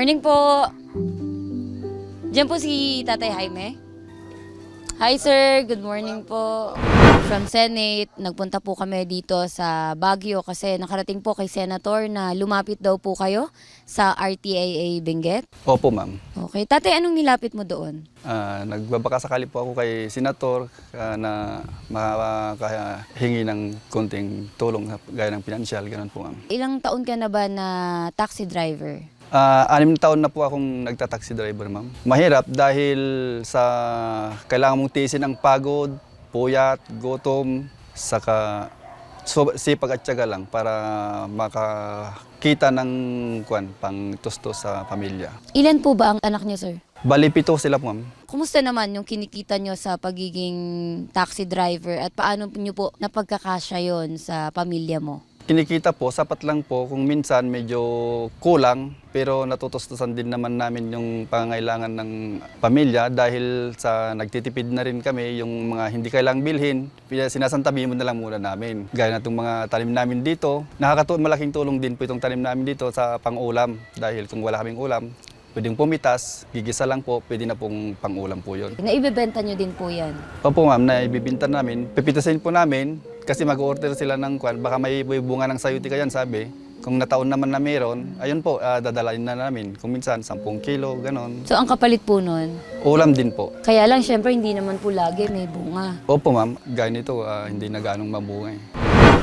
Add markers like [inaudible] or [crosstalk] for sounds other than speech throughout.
Morning po. Diyan po si Tatay Jaime. Hi sir, good morning po. From Senate, nagpunta po kami dito sa Baguio kasi nakarating po kay Senator na lumapit daw po kayo sa RTAA Benguet. Opo, ma'am. Okay, tatay, anong nilapit mo doon? Ah, nagbabaka sakali po ako kay Senator ah, na makahingi ng konting tulong gaya ng pinansyal, ganun po ma'am. Ilang taon ka na ba na taxi driver? Ah, anim na taon na po akong nagtataxi driver, ma'am. Mahirap dahil sa kailangan mong tiisin ang pagod, puyat, gutom, saka so, sipag at tiyaga lang para makakita ng kwan, pang tustos sa pamilya. Ilan po ba ang anak niyo, sir? Bali, pito sila po, ma'am. Kumusta naman yung kinikita nyo sa pagiging taxi driver at paano nyo po napagkakasya yon sa pamilya mo? Kinikita po, sapat lang po kung minsan medyo kulang pero natutustusan din naman namin yung pangangailangan ng pamilya dahil sa nagtitipid na rin kami yung mga hindi kailangang bilhin, sinasantabi mo na lang muna namin. Gaya na itong mga tanim namin dito, nakakatuwa malaking tulong din po itong tanim namin dito sa pang-ulam dahil kung wala kaming ulam, pwedeng pumitas, gigisa lang po, pwede na pong pang-ulam po yun. Naibebenta nyo din po yan. Opo ma'am, na ibibinta namin. Pipitasin po namin kasi mag-order sila ng kwan. Baka may bunga ng sayuti kayan sabi. Kung nataon naman na meron, ayun po, ah, dadalain na namin. Kung minsan, 10 kilo, ganon. So ang kapalit po nun, Ulam din po. kaya lang syempre hindi naman po lagi may bunga. Opo ma'am, gaya nito, ah, hindi na ganong mabunga eh.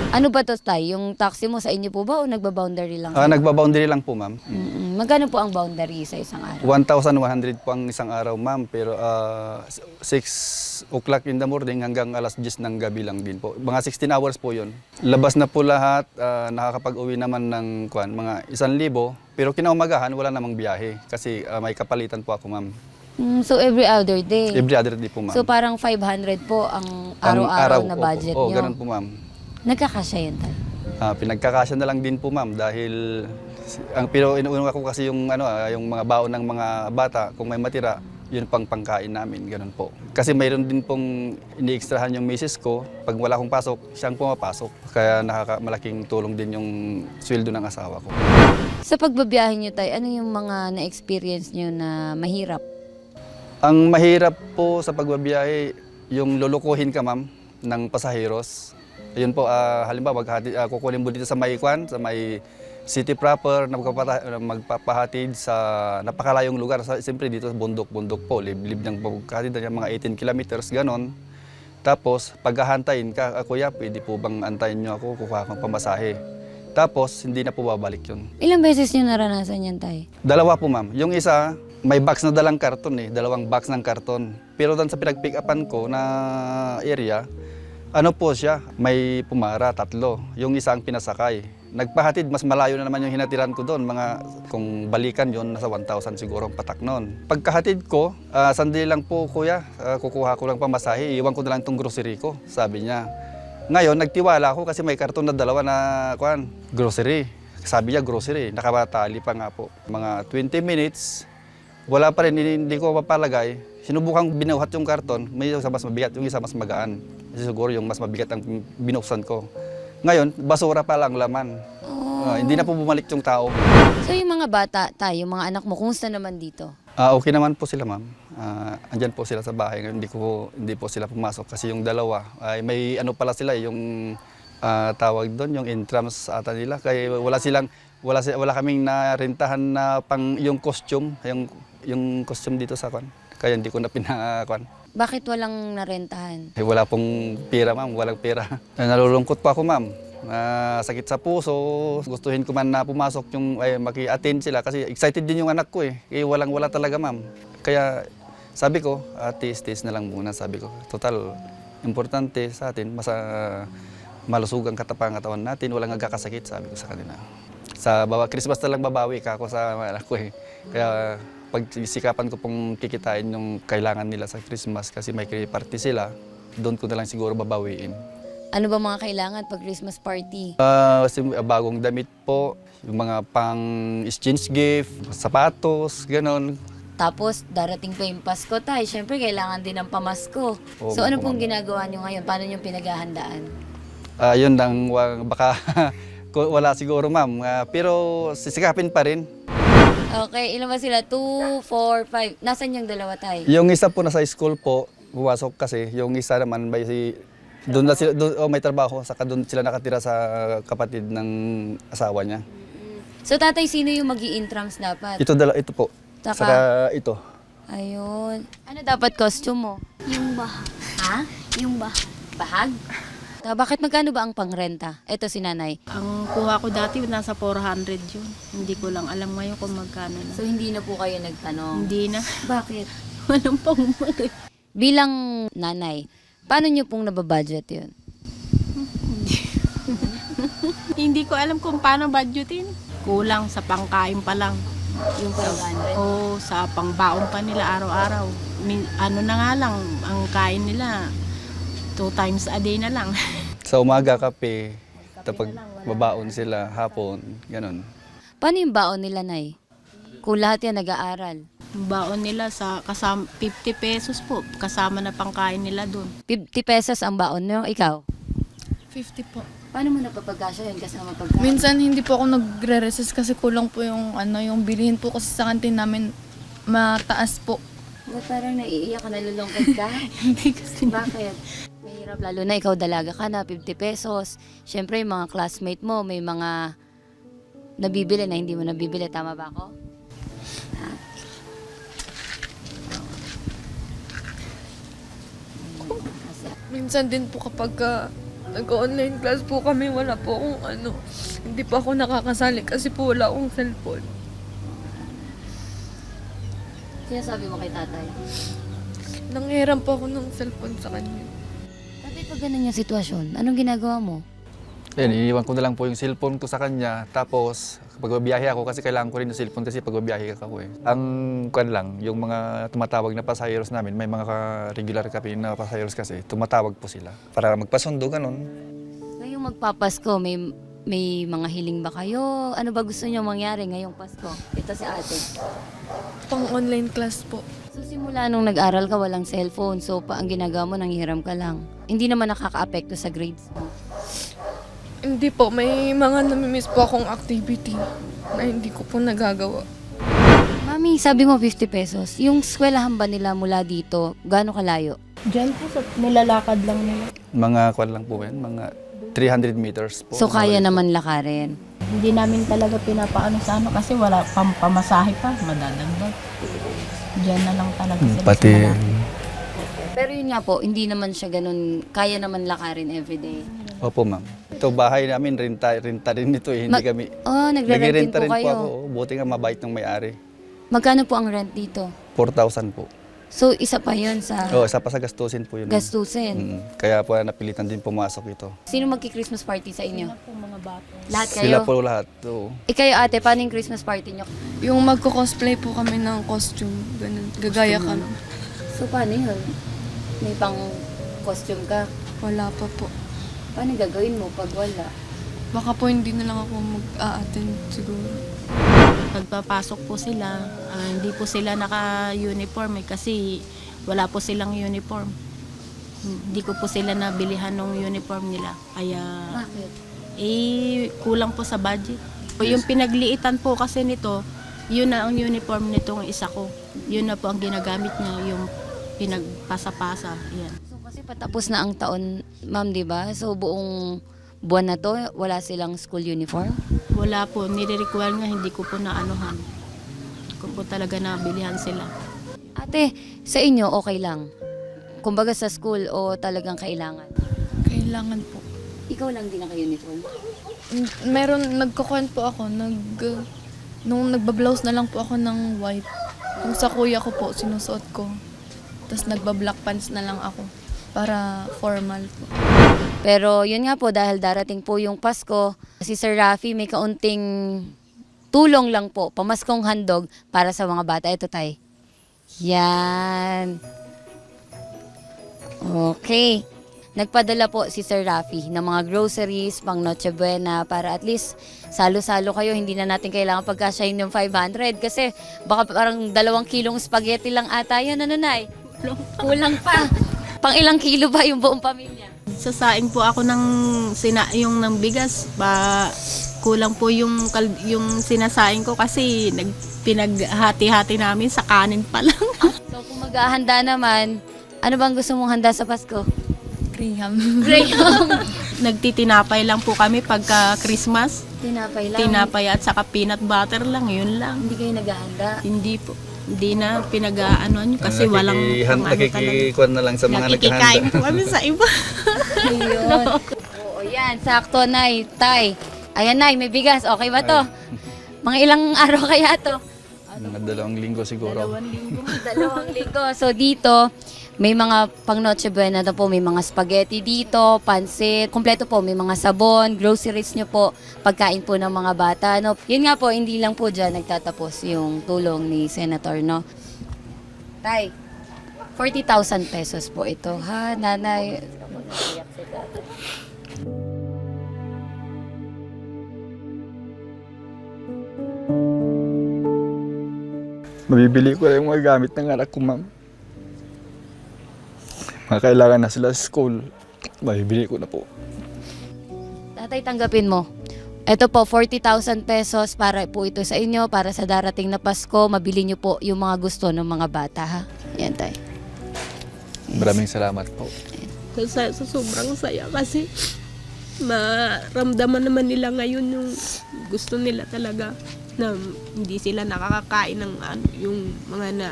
Ano ba to tay? Yung taxi mo sa inyo po ba o nagba-boundary lang? Ah, nagbaboundary lang po ma'am. Mm-mm. Magkano po ang boundary sa isang araw? 1,100 po ang isang araw ma'am, pero ah, 6 o'clock in the morning hanggang alas 10 ng gabi lang din po. Mga 16 hours po yun. Labas na po lahat, ah, nakakapag-uwi naman ng kwan, mga 1,000, pero kinaumagahan wala namang biyahe kasi ah, may kapalitan po ako ma'am. Mm, so every other day. Every other day po ma'am. So parang 500 po ang araw-araw na budget Oo, nyo. ganun po ma'am. Nagkakasya yan tay? Ah, pinagkakasya na lang din po ma'am dahil ang pero inuuna ko kasi yung ano ah, yung mga baon ng mga bata kung may matira yun pang pangkain namin ganun po. Kasi mayroon din pong iniekstrahan yung misis ko pag wala akong pasok siyang pumapasok kaya nakaka malaking tulong din yung sweldo ng asawa ko. Sa pagbabiyahe nyo tay, ano yung mga na-experience nyo na mahirap? Ang mahirap po sa pagbabiyahe yung lulukuhin ka ma'am ng pasaheros. Ayun po ah, halimbawa maghati, ah, kukunin mo dito sa may kwan, sa may city proper na magpapahatid sa napakalayong lugar. Sa, Siyempre dito bundok-bundok po, liblib ng pagkahatid ng mga 18 kilometers, ganon. Tapos, paghahantayin ka, ah, kuya, pwede po bang antayin nyo ako, kukuha akong pamasahe. Tapos, hindi na po babalik yun. Ilang beses nyo naranasan yan tay? Dalawa po ma'am. Yung isa, may box na dalang karton eh. Dalawang box ng karton. Pero doon sa pinag-pick upan ko na area, ano po siya, may pumara, tatlo. Yung isa ang pinasakay. Nagpahatid, mas malayo na naman yung hinatiran ko doon. Mga, kung balikan yon nasa 1,000 siguro ang patak noon. Pagkahatid ko, ah, sandali lang po kuya, ah, kukuha ko lang pamasahe, iwan ko na lang itong grocery ko, sabi niya. Ngayon, nagtiwala ako kasi may karton na dalawa na kuan, grocery. Sabi niya grocery, nakabatali pa nga po. Mga 20 minutes, wala pa rin, hindi, ko mapalagay. Sinubukang binuhat yung karton, may isa mas mabigat, yung isa mas magaan. Siguro yung mas mabigat ang binuksan ko. Ngayon, basura pa lang laman. Ah, hindi na po bumalik yung tao. So yung mga bata tayo, mga anak mo, kumusta naman dito? Ah, okay naman po sila, ma'am. Ah, andyan po sila sa bahay. Ngayon, Hindi, ko, hindi po sila pumasok kasi yung dalawa, ay may ano pala sila, yung ah, tawag doon, yung intrams ata nila. Kaya wala silang, wala, wala kaming narentahan na pang yung costume, yung, yung costume dito sa kwan. Kaya hindi ko na pinakwan. Bakit walang narentahan? Eh, wala pong pera, ma'am. Walang pera. [laughs] Nalulungkot pa ako, ma'am. Ah, sakit sa puso. Gustuhin ko man na pumasok yung ay, maki-attend sila kasi excited din yung anak ko eh. Eh walang wala talaga, ma'am. Kaya sabi ko, uh, tiis-tiis na lang muna, sabi ko. Total, importante sa atin, mas ah, malusog ang katapangatawan natin, walang nagkakasakit, sabi ko sa kanila. Sa bawa Christmas na lang babawi ka ako sa anak ko eh. Kaya pagsikapan ko pong kikitain yung kailangan nila sa Christmas kasi may party sila, doon ko na lang siguro babawiin. Ano ba mga kailangan pag Christmas party? Sim- bagong damit po, yung mga pang exchange gift, sapatos, ganon. Tapos darating pa yung Pasko tayo, syempre kailangan din ng pamasko. Oo, so ano pong ginagawa nyo ngayon? Paano nyo pinaghahandaan? Ah, yun lang, baka [laughs] wala siguro ma'am. Ah, pero sisikapin pa rin. Okay, ilan ba sila? 2, 4, 5. Nasaan yung dalawa tayo? Yung isa po nasa school po, pumasok kasi. Yung isa naman may si doon na sila doon, oh, may trabaho saka doon sila nakatira sa kapatid ng asawa niya. So tatay, sino yung mag intrams dapat? Ito dala ito po. Saka- Saka ito. Ayun. Ano dapat costume mo? Yung bahag. Ha? Yung bahag. Bahag? Ta, bakit magkano ba ang pangrenta? Ito si nanay. Ang kuha ko dati nasa 400 yun. Hindi ko lang alam ngayon kung magkano na. So hindi na po kayo nagtanong. Hindi na. [laughs] Bakit? Walang pang. Bilang nanay, paano niyo pong nababudget yun? [laughs] Hindi ko alam kung paano budgetin. Kulang sa pangkain pa lang. Yung 500? O sa pangbaon pa nila araw-araw. Ano na nga lang, ang kain nila, two times a day na lang. [laughs] Sa umaga kape, tapos babaon sila hapon, ganun. Paano yung baon nila, Nay? Kung lahat yan nag-aaral. baon nila sa kasama, 50 pesos po, kasama na pangkain nila dun. 50 pesos ang baon nyo, ikaw. 50 po. Paano mo napapagkasya yun kasama pagkain? Minsan hindi po ako nagre-resist kasi kulang po yung ano, yung bilihin po kasi sa kantin namin mataas po. Ba't parang naiiyak ka, nalulungkot ka? [laughs] Hindi kasi Bakit? Mahirap lalo na ikaw dalaga ka na, 50 pesos. Siyempre, yung mga classmate mo, may mga nabibili na hindi mo nabibili. Tama ba ako? Minsan din po kapag ah, nag-online class po kami, wala po akong ano, hindi pa ako nakakasali kasi po wala akong cellphone. Kaya sabi mo kay tatay. Nanghiram po ako ng cellphone sa kanya. Tatay, pag ganun yung sitwasyon, anong ginagawa mo? Ayun, iniiwan ko na lang po yung cellphone ko sa kanya. Tapos, kapag babiyahe ako, kasi kailangan ko rin yung cellphone kasi pag babiyahe ako eh. Ang kuan lang, yung mga tumatawag na passengers namin, may mga ka- regular kami na passengers kasi, tumatawag po sila. Para magpasundo, ganun. Ngayong magpapasko, may may mga hiling ba kayo? Ano ba gusto niyo mangyari ngayong Pasko? Ito si ate. Pang online class po. So simula nung nag-aral ka, walang cellphone. So pa ang ginagawa mo, nanghiram ka lang. Hindi naman nakaka-apekto sa grades mo. Hindi po, may mga namimiss po akong activity na hindi ko po nagagawa. Mami, sabi mo 50 pesos. Yung eskwelahan ba nila mula dito, gaano kalayo? Diyan po, sa, nilalakad lang nila. Mga kuan lang po yan, mga 300 meters po. So kaya naman lakarin. Hindi namin talaga pinapaano sa ano kasi wala pam pamasahe pa, madadagdag. Diyan na lang talaga Hmm, sila. Pati, sa malapit. Pero yun nga po, hindi naman siya ganun, kaya naman lakarin everyday. opo ma'am. Ito bahay namin, renta, renta rin ito eh, hindi Mag- kami. Oh, nagre-rent din po rin po kayo. ako, buti nga mabait ng may-ari. Magkano po ang rent dito? 4,000 po. So isa pa yun sa Oo, isa pa sa gastusin po yun. gastusin. Mm, kaya po napilitan din pumasok ito. Sino magki-Christmas party sa inyo? po mga bata. Lahat Sila kayo? po lahat. Oo. Ikayo ate, paano yung Christmas party nyo? Yung magko-cosplay po kami ng costume, ganun, gagaya kami. So paano yun? May pang costume ka. Wala pa po. Paano gagawin mo pag wala? Baka po hindi na lang ako mag-a-attend siguro. Pagpapasok po sila, ah, hindi po sila naka-uniform eh, kasi wala po silang uniform. Hindi ko po sila nabilihan ng uniform nila. Kaya Bakit? eh kulang po sa budget. O yung pinagliitan po kasi nito, yun na ang uniform nitong isa ko. Yun na po ang ginagamit niya, yung pinagpasa-pasa. Yan. So kasi patapos na ang taon, ma'am, di ba? So buong buwan na to, wala silang school uniform? Wala po, nire-require nga, hindi ko po naanuhan. Hindi ko po talaga nabilihan sila. Ate, sa inyo okay lang? Kumbaga sa school o talagang kailangan? Kailangan po. Ikaw lang din naka-uniform? Mm, Meron, nagkukuhan po ako, nag, nung nagbablouse na lang po ako ng white. Yung sa kuya ko po, sinusuot ko. Tapos nagba-black pants na lang ako para formal po. Pero yun nga po, dahil darating po yung Pasko, si Sir Rafi may kaunting tulong lang po, pamaskong handog para sa mga bata. Ito tay. Yan. Okay. Nagpadala po si Sir Rafi ng mga groceries, pang Noche Buena, para at least salo-salo kayo. Hindi na natin kailangan pagkasyahin yung 500 kasi baka parang dalawang kilong spaghetti lang ata yan, ano nay? Kulang pa. [laughs] Pang ilang kilo ba yung buong pamilya? Sasaing po ako ng sina yung ng bigas ba kulang po yung kal- yung sinasaing ko kasi nag pinaghati-hati namin sa kanin pa lang. [laughs] So kung maghahanda naman, ano bang gusto mong handa sa Pasko? Graham. Graham. [laughs] Nagtitinapay lang po kami pagka Christmas. Tinapay lang. Tinapay at saka peanut butter lang, yun lang. Hindi kayo naghahanda. Hindi po. Hindi na pinag-ano kasi walang Nakikihan- pang ano talaga. na lang sa mga Nakikikain naghahanda. po kami sa iba. Ayun. [laughs] Oo, yan. Sakto, Nay. Tay. Ayan, Nay. May bigas. Okay ba to? Mga ilang [laughs] araw kaya to? Mga dalawang linggo siguro. Dalawang linggo. Dalawang linggo. So dito, may mga pang Noche Buena na po, may mga spaghetti dito, pansit, kompleto po, may mga sabon, groceries nyo po, pagkain po ng mga bata. No? Yun nga po, hindi lang po dyan nagtatapos yung tulong ni Senator, no? Tay, 40,000 pesos po ito, ha, nanay? Mabibili ko lang mga gamit ng anak ko, ma'am. Mga kailangan na sila sa school. Mabibili ko na po. Tatay, tanggapin mo. Ito po, 40,000 pesos para po ito sa inyo, para sa darating na Pasko. Mabili nyo po yung mga gusto ng mga bata, ha? Yan, tay. Maraming salamat po. sa, sa sobrang saya kasi maramdaman naman nila ngayon yung gusto nila talaga na hindi sila nakakakain ng ano, yung mga na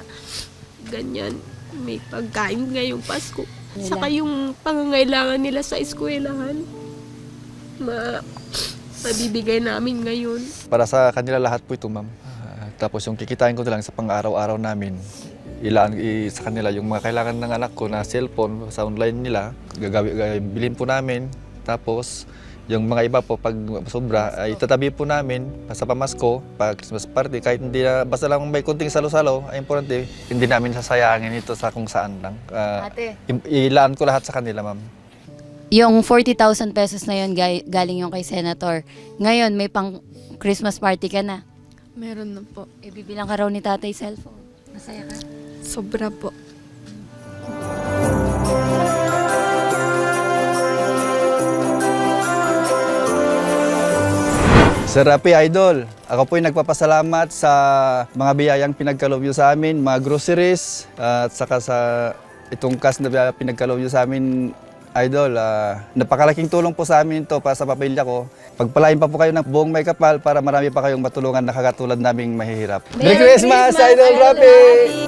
ganyan may pagkain ngayong Pasko saka yung pangangailangan nila sa eskwelahan ma mabibigay namin ngayon Para sa kanila lahat po ito, ma'am. Ah, tapos yung kikitain ko na lang sa pang-araw-araw namin, ilaan i, sa kanila yung mga kailangan ng anak ko na cellphone sa online nila, gagawin, gagawin bilhin po namin. Tapos yung mga iba po pag sobra ay tatabi po namin sa pamasko, pag Christmas party, kahit hindi na, basta lang may kunting salo-salo, ay importante, hindi namin sasayangin ito sa kung saan lang. Ah, Ate. ilaan ko lahat sa kanila, ma'am. Yung 40,000 pesos na yun, galing yung kay Senator. Ngayon, may pang Christmas party ka na. Meron na po. Ibibilang ka raw ni tatay cellphone. Masaya ka? Sobra po. Sir Rapi Idol, ako po'y nagpapasalamat sa mga biyayang pinagkaloob niyo sa amin, mga groceries, at saka sa itong cash na pinagkaloob niyo sa amin, Idol. Ah, napakalaking tulong po sa amin ito para sa pamilya ko. Pagpalain pa po kayo ng buong may kapal para marami pa kayong matulungan na kakatulad naming mahihirap. Merry Christmas, Idol Rapi!